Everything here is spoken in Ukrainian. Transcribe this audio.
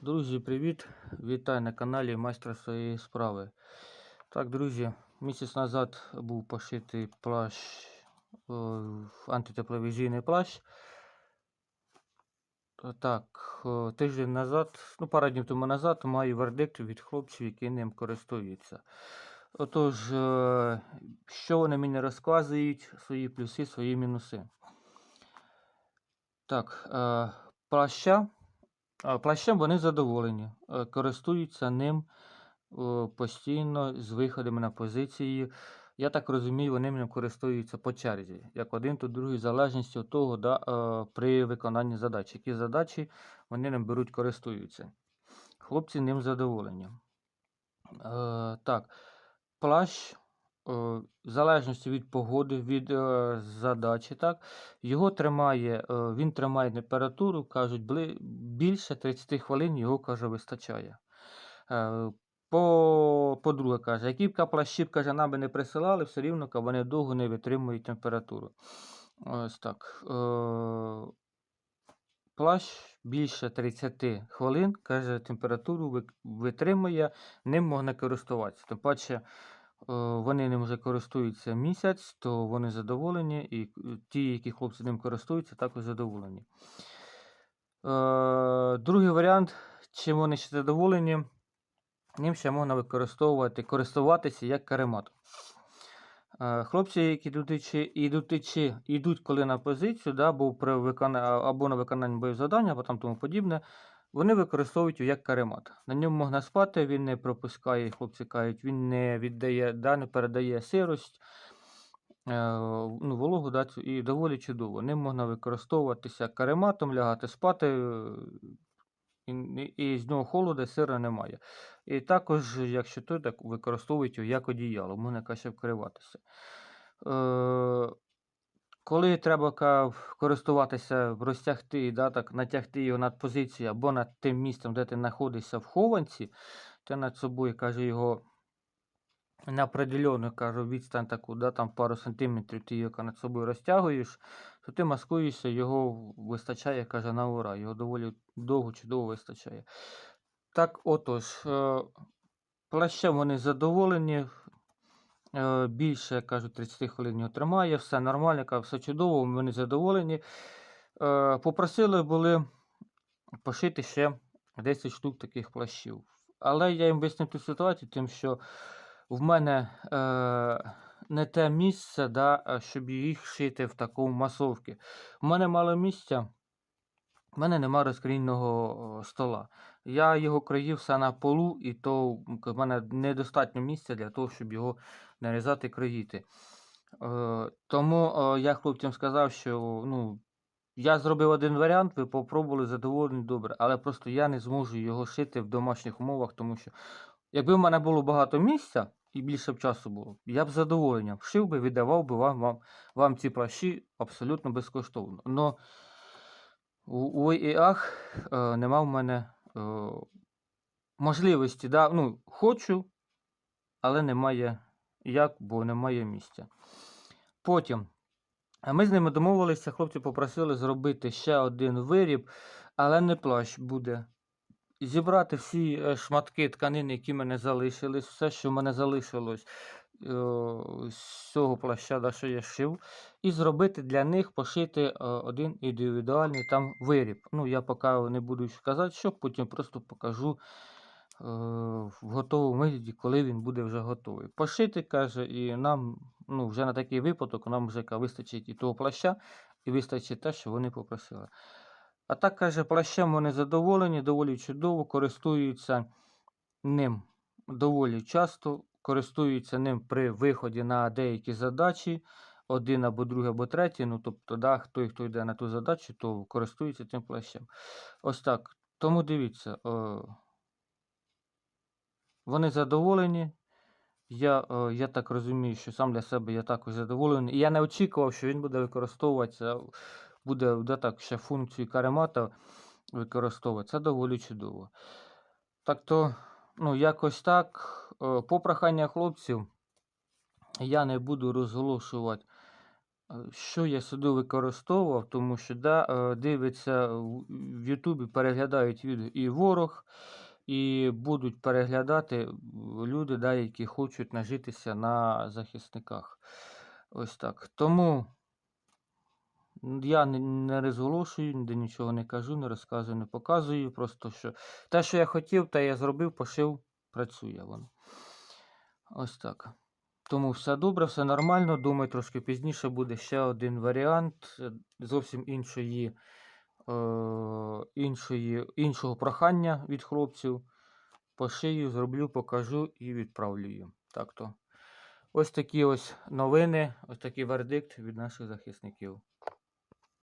Друзі, привіт! Вітаю на каналі Майстра своєї справи. Так, друзі, місяць назад був пошитий плащ, о, антитепловізійний плащ. Е, Так, о, тиждень назад, ну пару днів тому назад, маю вердикт від хлопців, які ним користуються. Отож, е, що вони мені розказують, свої плюси, свої мінуси. Так, е, плаща. Плащем вони задоволені, е, користуються ним постійно з виходами на позиції. Я так розумію, вони ним користуються по черзі, як один, то другий, в залежності від того, да, е, при виконанні задач. Які задачі вони ним беруть, користуються. Хлопці ним задоволені. Е, так, плащ, е, в залежності від погоди, від е, задачі, так, його тримає, е, він тримає температуру, кажуть, більше 30 хвилин його, каже, вистачає. Е, По, по-друге, каже, які б плащів, каже, нам би не присилали, все рівно вони довго не витримують температуру. Ось так. Е, плащ більше 30 хвилин, каже, температуру витримує, ним можна користуватися. Тим паче, е, вони ним вже користуються місяць, то вони задоволені, і е, ті, які хлопці ним користуються, також задоволені. Е, Другий варіант, чим вони ще задоволені, ним ще можна використовувати, користуватися як каремат. Е, Хлопці, які йдуть, йдуть, коли на позицію, да, або, при викона, або на виконанні бойових завдань, або там тому подібне, вони використовують його як каремат. На ньому можна спати, він не пропускає, хлопці кажуть, він не віддає, да, не передає сирость, е, ну, вологу, да, і доволі чудово. Ним можна використовуватися карематом, лягати спати, е, і, і, з нього холоду, сира немає. І також, якщо то, так використовують як одіяло, можна краще вкриватися. Е, коли треба користуватися, розтягти, да, так, натягти його над позицією або над тим місцем, де ти знаходишся в хованці, ти над собою каже, його на определенну кажу, відстань таку, да, там пару сантиметрів ти його над собою розтягуєш, то ти маскуєшся, його вистачає, каже, на ура. Його доволі довго чудово вистачає. Так, отож, е, плащем вони задоволені. Е, Більше, як кажуть, 30 хвилин його тримає, все нормально, все чудово, вони задоволені. Е, Попросили були пошити ще 10 штук таких плащів. Але я їм вияснив ту ситуацію, тим, що в мене е, не те місце, да, щоб їх шити в такому масовці. У мене мало місця, в мене нема розкрійного стола. Я його країв все на полу, і то в мене недостатньо місця для того, щоб його нарізати і країти. Е, тому е, я хлопцям сказав, що ну, я зробив один варіант, ви попробували задоволені добре, але просто я не зможу його шити в домашніх умовах, тому що якби в мене було багато місця і більше б часу було, я б задоволенням шив би, віддавав би вам, вам, вам ці плащі абсолютно безкоштовно. Но у, у ІАХ е, нема в мене можливості. Да? Ну, хочу, але немає як, бо немає місця. Потім ми з ними домовилися, хлопці попросили зробити ще один виріб, але не плащ буде. Зібрати всі е, шматки тканини, які мене залишились, все, що в мене залишилось е, з цього плаща, що я шив, і зробити для них пошити е, один індивідуальний там виріб. Ну, я поки не буду казати, що, потім просто покажу е, в готовому вигляді, коли він буде вже готовий. Пошити, каже, і нам ну, вже на такий випадок нам вже вистачить і того плаща, і вистачить те, що вони попросили. А так каже, плащем вони задоволені, доволі чудово, користуються ним доволі часто, користуються ним при виході на деякі задачі, один або другий, або третій. Ну, тобто, да, хто, хто йде на ту задачу, то користується цим плащем. Ось так. Тому дивіться, е, вони задоволені. Я, е, я так розумію, що сам для себе я також задоволений. І я не очікував, що він буде використовуватися, буде да, так, ще функцію каремата використовувати. Це доволі чудово. Так то, ну, якось так, по прохання хлопців, я не буду розголошувати Е, Що я сюди використовував, тому що да, е, дивиться в Ютубі, переглядають відео і ворог, і будуть переглядати люди, да, які хочуть нажитися на захисниках. Ось так. Тому я не розголошую, ніде нічого не кажу, не розказую, не показую. Просто що те, що я хотів, те я зробив, пошив, працює воно. Ось так. Тому все добре, все нормально. Думаю, трошки пізніше буде ще один варіант е, зовсім іншої, е, іншої, іншого прохання від хлопців. Пошию, зроблю, покажу і відправлю. Так то. Ось такі ось новини, ось такий вердикт від наших захисників.